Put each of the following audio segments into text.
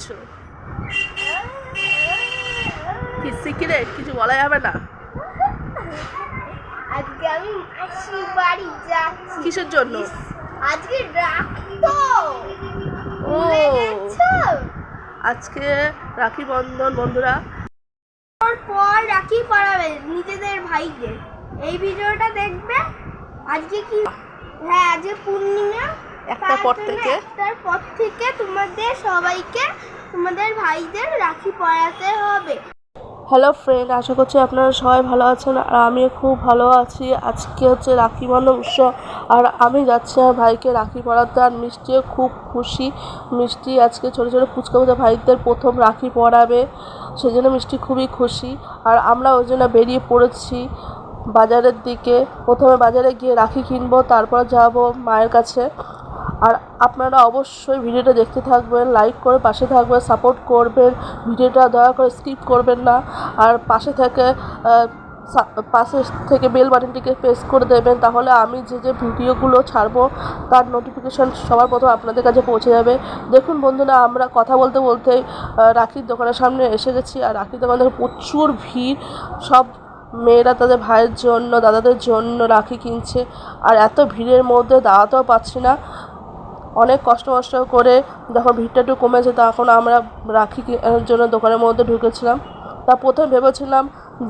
করছ? কি সিক্রেট কিছু বলা যাবে না? আজকে আমি মাসির বাড়ি যাচ্ছি। কিসের জন্য? আজকে রাখি তো। ও। আজকে রাখি বন্ধন বন্ধুরা। পর রাখি পড়াবে নিজেদের ভাইদের এই ভিডিওটা দেখবে? আজকে কি? হ্যাঁ আজকে পূর্ণিমা। একটার পর থেকে? একটার পর থেকে তোমাদের সবাইকে তোমাদের ভাইদের রাখি পরাতে হবে। হ্যালো ফ্রেন্ড আশা করছি আপনারা সবাই ভালো আছেন আর আমিও খুব ভালো আছি। আজকে হচ্ছে রাখি বন্ধন উৎসব আর আমি যাচ্ছি আমার ভাইকে রাখি পরাতে আর মিষ্টিও খুব খুশি। মিষ্টি আজকে ছোটো ছোটো ফুচকা ফুচকা ভাইদের প্রথম রাখি পরাবে সেই জন্য মিষ্টি খুবই খুশি। আর আমরা ওই জন্য বেরিয়ে পড়েছি বাজারের দিকে। প্রথমে বাজারে গিয়ে রাখি কিনবো তারপর যাব মায়ের কাছে। আর আপনারা অবশ্যই ভিডিওটা দেখতে থাকবেন লাইক করে পাশে থাকবেন সাপোর্ট করবেন, ভিডিওটা দয়া করে স্কিপ করবেন না। আর পাশে থেকে পাশে থেকে বেল বাটনটিকে প্রেস করে দেবেন, তাহলে আমি যে যে ভিডিওগুলো ছাড়বো, তার নোটিফিকেশন সবার প্রথম আপনাদের কাছে পৌঁছে যাবে। দেখুন বন্ধুরা, আমরা কথা বলতে বলতে রাখির দোকানের সামনে এসে গেছি, আর রাখির দোকানে প্রচুর ভিড়। সব মেয়েরা তাদের ভাইয়ের জন্য, দাদাদের জন্য রাখি কিনছে, আর এত ভিড়ের মধ্যে দাঁড়াতেও পাচ্ছি না। অনেক কষ্ট মষ্ট করে যখন ভিড়টা একটু কমেছে তখন আমরা রাখি জন্য দোকানের মধ্যে ঢুকেছিলাম। তা প্রথমে ভেবেছিলাম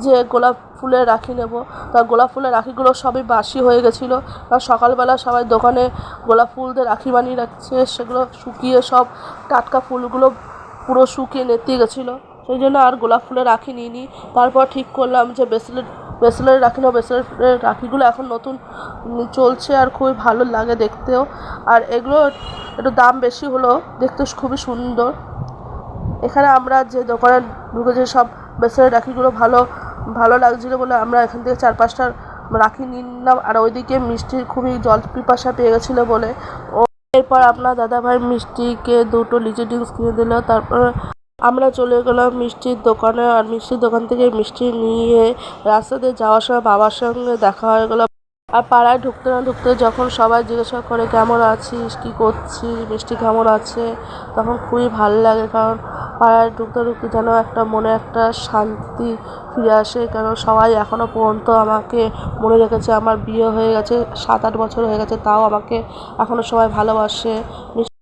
যে গোলাপ ফুলের রাখি নেব। তা গোলাপ ফুলের রাখিগুলো সবই বাসি হয়ে গেছিল। আর সকালবেলা সবাই দোকানে গোলাপ ফুল দিয়ে রাখি বানিয়ে রাখছে, সেগুলো শুকিয়ে সব টাটকা ফুলগুলো পুরো শুকিয়ে নেতিয়ে গেছিল। সেই জন্য আর গোলাপ ফুলের রাখি নিইনি। তারপর ঠিক করলাম যে ব্রেসলেট ব্রেসলেটের রাখি নেব ব্রেসলেটের রাখিগুলো এখন নতুন চলছে আর খুবই ভালো লাগে দেখতেও। আর এগুলো একটু দাম বেশি হলেও দেখতে খুবই সুন্দর। এখানে আমরা যে দোকানে ঢুকেছি, সব ব্রেসলেট রাখিগুলো ভালো ভালো লাগছিল বলে আমরা এখান থেকে চার পাঁচটা রাখি নিলাম। আর ওইদিকে মিষ্টির খুবই জল পিপাসা পেয়ে গেছিল বলে। ও, এরপর আপনার দাদাভাই মিষ্টিকে দুটো লিচি ড্রিঙ্কস কিনে দিল, তারপর আমরা চলে গেলাম মিষ্টির দোকানে আর মিষ্টির দোকান থেকে মিষ্টি নিয়ে রাস্তাতে যাওয়ার সময় বাবার সঙ্গে দেখা হয়ে গেল। আর পাড়ায় ঢুকতে না ঢুকতে যখন সবাই জিজ্ঞাসা করে, কেমন আছিস? কী করছিস? মিষ্টি কেমন আছে? তখন খুবই ভালো লাগে কারণ পাড়ায় ঢুকতে ঢুকতে যেন একটা মনে একটা শান্তি ফিরে আসে। কারণ সবাই এখনও পর্যন্ত আমাকে মনে রেখেছে, আমার বিয়ে হয়ে গেছে, সাত আট বছর হয়ে গেছে, তাও আমাকে এখনও সবাই ভালোবাসে।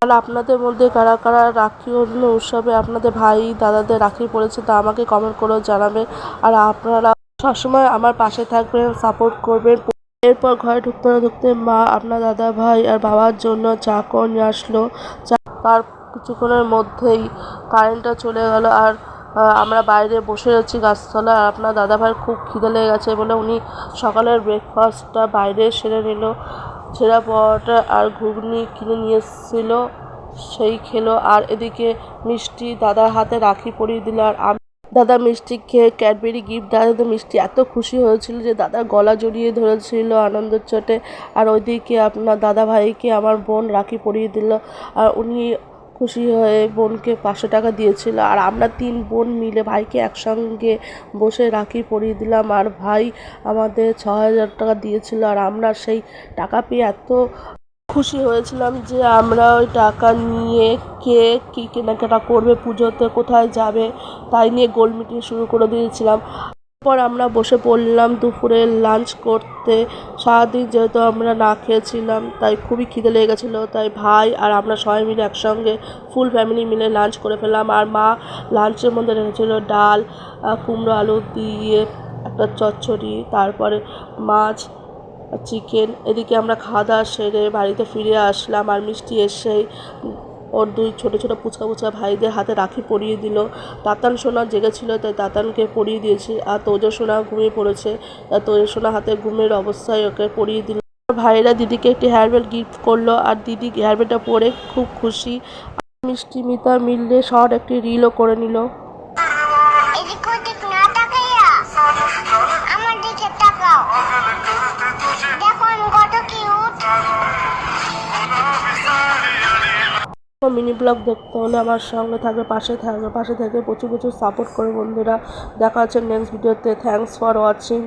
আর আপনাদের মধ্যে কারা কারা রাখি অন্য উৎসবে আপনাদের ভাই, দাদাদের রাখি পড়েছে তা আমাকে কমেন্ট করেও জানাবেন। আর আপনারা সবসময় আমার পাশে থাকবেন সাপোর্ট করবেন। এরপর ঘরে ঢুকতে ঢুকতে মা, আপনার দাদা ভাই আর বাবার জন্য চা করে নিয়ে আসলো। চা তার কিছুক্ষণের মধ্যেই কারেন্টটা চলে গেল আর আমরা বাইরে বসে আছি গাছতলা আর আপনার দাদা ভাইয়ের খুব খিদে লেগে গেছে বলে উনি সকালের ব্রেকফাস্টটা বাইরে সেরে নিল। ছেঁড়া পরোটা আর ঘুগনি কিনে নিয়ে এসেছিল, সেই খেলো। আর এদিকে মিষ্টি দাদার হাতে রাখি পরিয়ে দিল আর আমি দাদা মিষ্টি খেয়ে ক্যাডবেরি গিফট দাদা মিষ্টি এত খুশি হয়েছিল যে দাদার গলা জড়িয়ে ধরেছিল আনন্দের চোটে। আর ওইদিকে আপনার দাদা ভাইকে আমার বোন রাখি পরিয়ে দিল। আর উনি খুশি হয়ে বোনকে পাঁচশো টাকা দিয়েছিল। আর আমরা তিন বোন মিলে ভাইকে একসঙ্গে বসে রাখি পরিয়ে দিলাম। আর ভাই আমাদের ছ হাজার টাকা দিয়েছিল। আর আমরা সেই টাকা পেয়ে এত খুশি হয়েছিলাম যে আমরা ওই টাকা নিয়ে কে কী কেনাকাটা করবে, পুজোতে কোথায় যাবে, তাই নিয়ে গোল মিটিং শুরু করে দিয়েছিলাম। তারপর আমরা বসে পড়লাম দুপুরে লাঞ্চ করতে। সারাদিন যেহেতু আমরা না খেয়েছিলাম, তাই খুবই খিদে লেগে গেছিল। তাই ভাই আর আমরা সবাই মিলে একসঙ্গে ফুল ফ্যামিলি মিলে লাঞ্চ করে ফেললাম। আর মা লাঞ্চের মধ্যে রেখেছিল ডাল কুমড়ো আলু দিয়ে একটা চচ্চড়ি, তারপরে মাছ চিকেন এদিকে আমরা খাওয়া দাওয়া সেরে বাড়িতে ফিরে আসলাম আর মিষ্টি এসেই ওর দুই ছোটো ছোটো পুচকা পুচকা ভাইদের হাতে রাখি পরিয়ে দিল। তাতান সোনা জেগেছিল তাই তাতানকে পরিয়ে দিয়েছি। আর তোজো সোনা ঘুমিয়ে পড়েছে তোজো সোনা হাতে ঘুমের অবস্থায় ওকে পরিয়ে দিল। ভাইরা দিদিকে একটি হেয়ারব্যান্ড গিফট করল, আর দিদি হেয়ারব্যান্ডটা পরে খুব খুশি। মিষ্টি মিতা মিললে শর্ট একটি রিলও করে নিল। আমার দিকে তাকাও। মিনি ব্লগ দেখতে হলে আমার সঙ্গে থাকবে পাশে থাকবে পাশে থেকে প্রচুর প্রচুর সাপোর্ট করে বন্ধুরা। দেখা হচ্ছে নেক্সট ভিডিওতে থ্যাংকস ফর ওয়াচিং